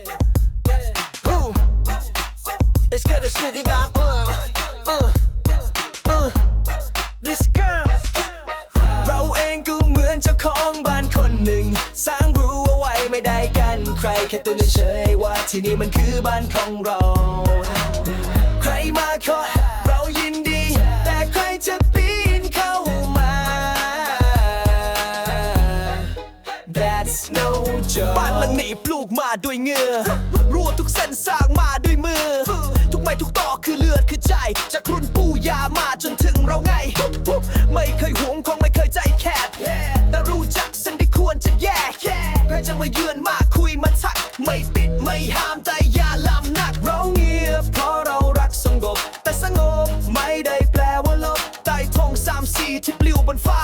Ooh. It's good to see you got uh, uh, uh. This girl เราเองก็เหมือนเจ้าของบ้านคนหนึ่ง สร้างรู้เอาไว้ไม่ได้กันใครแค่ตัวเฉยๆว่าที่นี่มันคือบ้านของเรา ใครมาขอ joke บ้านหนี้ปลูกมาด้วยเหงื่อรั่วทุกเส้นสร้างมาด้วยมือ ทุกไม้ทุกตอกคือเลือดคือใจ จากรุ่นปู่ยามาจนถึงเราไง ไม่เคยหวงคงไม่เคยใจแคบแต่รู้จักเส้นที่ควรจะแยกใครจะมาเยือนมาคุยมาทัก ไม่ปิดไม่ห้ามแต่อย่าลำหนักเราเงียบเพราะเรารักสงบ แต่สงบไม่ได้แปลว่าลบใต้ธงสามสีที่ปลิวบนฟ้า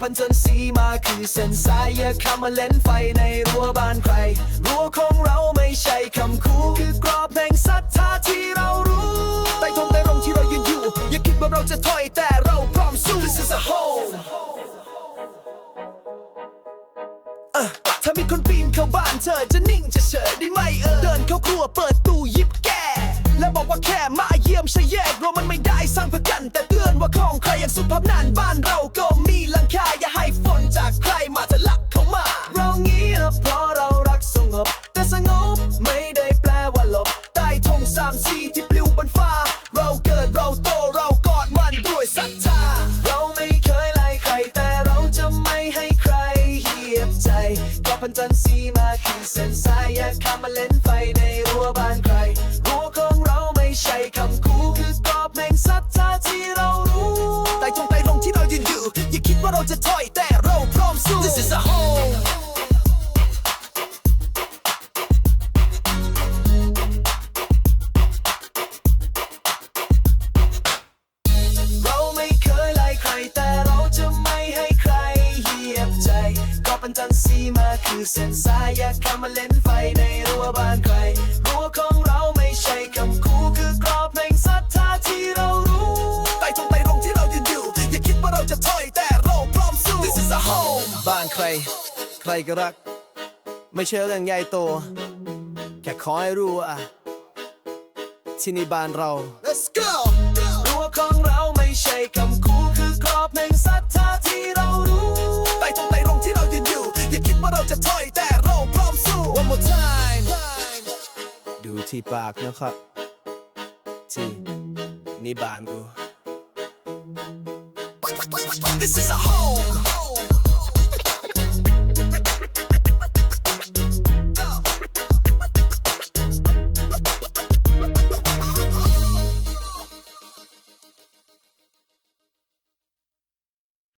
พันจนสีมาคือเส้นสายอย่าเข้ามาเล่นไฟในรั้วบ้านใคร รั้วของเราไม่ใช่คำคู่คือกรอบแห่งศรัทธาที่เรารู้ใต้ธงใต้ร่มที่เรายืนอยู่ อย่าคิดว่าเราจะถอยแต่เราพร้อมสู้ This is a whole ถ้ามีคนปีนเข้าบ้านเธอจะนิ่งจะเฉยได้ไหมเออเดินเข้าครัวเปิดตู้ยิบแก้แล้วบอกว่าแค่มาเยี่ยมใช่แยกเรามันไม่ได้สร้างเพื่อกัน แต่เตือนว่าของใครอย่างสุภาพนันบ้านเราก็ ก็พันจันสีมาคือเส้นสายอย่าข้ามมาเล่นไฟในรั้วบ้านใครรั้วของเราไม่ใช่คำคูคือกรอบแห่งศรัทธาที่เรารู้ใต้ตรงใต้ลงที่เรายืนอยู่อย่าคิดว่าเราจะถอยแต่เราพร้อมสู้ This is a home นจันสีมาคือเส้นสายอย่าเข้ามาเล่นไฟในรั้วบ้านใครรั้วของเราไม่ใช่คำคู่คือกรอบแห่งศรัทธาที่เรารู้ใต้ตรงใต้ร่มที่เรายืนอยู่อย่าคิดว่าเราจะถอยแต่เราพร้อมสู้ This is a home บ้านใคร ใครก็รัก ไม่ใช่เรื่องใหญ่โต แค่ขอให้รู้ว่าที่นี่บ้านเรา Let's go รั้วของเราไม่ใช่คำคู่ ที่ปากนะครับที่นี่บ้านกู This is a home